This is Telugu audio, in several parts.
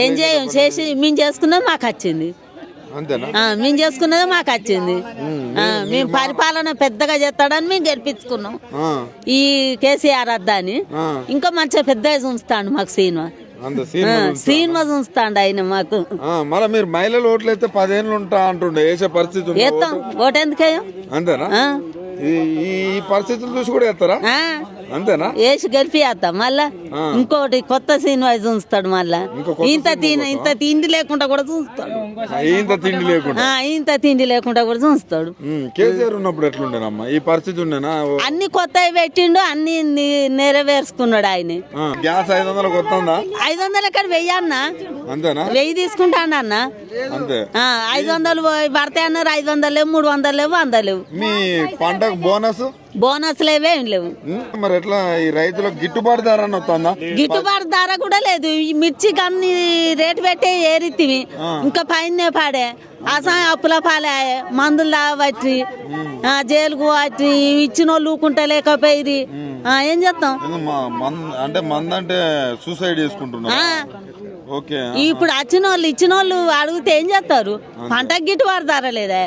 ఏం చేయం? చేసి మేము చేసుకున్నది మాకు వచ్చింది. ఆ, మేము చేసుకున్నది మాకు వచ్చింది. ఆ, మేము పరిపాలన పెద్దగా చేస్తాడని మేము గెలిపించుకున్నాం. ఈ కేసీఆర్ అద్దాని. ఇంకా మంచిగా పెద్దగా చూస్తాడు మాకు సినిమా అంత సీన్ సినిమా చూస్తాడు ఆయన మాకు. మళ్ళీ మీరు మహిళలు ఓట్లు అయితే పదేళ్ళు ఉంటా అంటుండే వేసే పరిస్థితి ఉందా? వేస్తాం ఓటెందుకేయం అంతేనా? ఆ, ఈ ఈ పరిస్థితులు చూసి కూడా ఆ, అంతేనా? వేసి గెలిపిస్తాం. మళ్ళా. ఇంకోటి కొత్త సినిమా చూస్తాడు మళ్ళా. కొత్త ఇంత తిన ఇంత తిండి లేకుండా కూడా చూస్తాడు. ఇంత తిండి లేకుండా. ఇంత తిండి లేకుండా కూడా చూస్తాడు. కేసీఆర్ ఉన్నప్పుడు ఎట్లుండేనమ్మా? ఈ పరిస్థితి ఉండేనా అన్ని కొత్తవి పెట్టిండు అన్ని నెరవేర్చుకున్నాడు ఆయన. గ్యాస్ ఐదు వందలకు వస్తుందా? ఐదు వందలు ఎక్కడ వెయ్యి అన్న? అంతేనా? వెయ్యి తీసుకుంటాను అన్న అంతే. ఐదు వందలు పడతాయి అన్నారు ఐదు వందలు లేవు మూడు వందలు లేవు వంద లేవు. మీ పంటకు బోనస్? బోనస్ లేవే మరి ఎట్లా ఈ రైతులకు గిట్టుబాటు ధర వస్తుందా? గిట్టుబాటు ధర కూడా లేదు. ఈ మిర్చికి అన్ని రేటు పెట్టే ఏరిత్తివి ఇంకా పైన పాడే. అసలు అప్పుల పాలే. మందులు తాగబట్టి ఆ, జైలుకు పట్టి ఇచ్చిన వాళ్ళు ఊకుంటా లేకపోయి ఏం చేస్తాం? అంటే మంద అంటే సూసైడ్ చేసుకుంటున్నారు. ఇప్పుడు వచ్చిన వాళ్ళు ఇచ్చిన వాళ్ళు అడిగితే ఏం చేస్తారు? పంటకు గిట్టుబాటు ధర లేదా.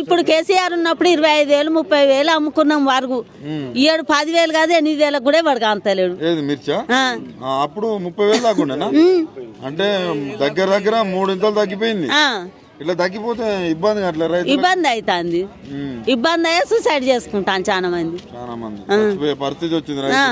ఇప్పుడు కేసీఆర్ ఉన్నప్పుడు ఇరవై ఐదు వేలు ముప్పై వేలు అమ్ముకున్నాం వరకు. ఈ ఏడు పదివేలు కాదు ఎనిమిది వేలకు కూడా వాడికి అంతలేడు ఏది మిర్చా? ఆ. ఆ, అప్పుడు ముప్పై వేలు దాకుండేనా అంటే దగ్గర దగ్గర మూడింతలు తగ్గిపోయింది. ఇట్లా తగ్గిపోతే ఇబ్బంది రైతు ఇబ్బంది అవుతుంది ఇబ్బంది అయ్యే సూసైడ్ చేసుకుంటాను చాలా మంది. చాలా మంది. పరిస్థితి వచ్చింది రైతు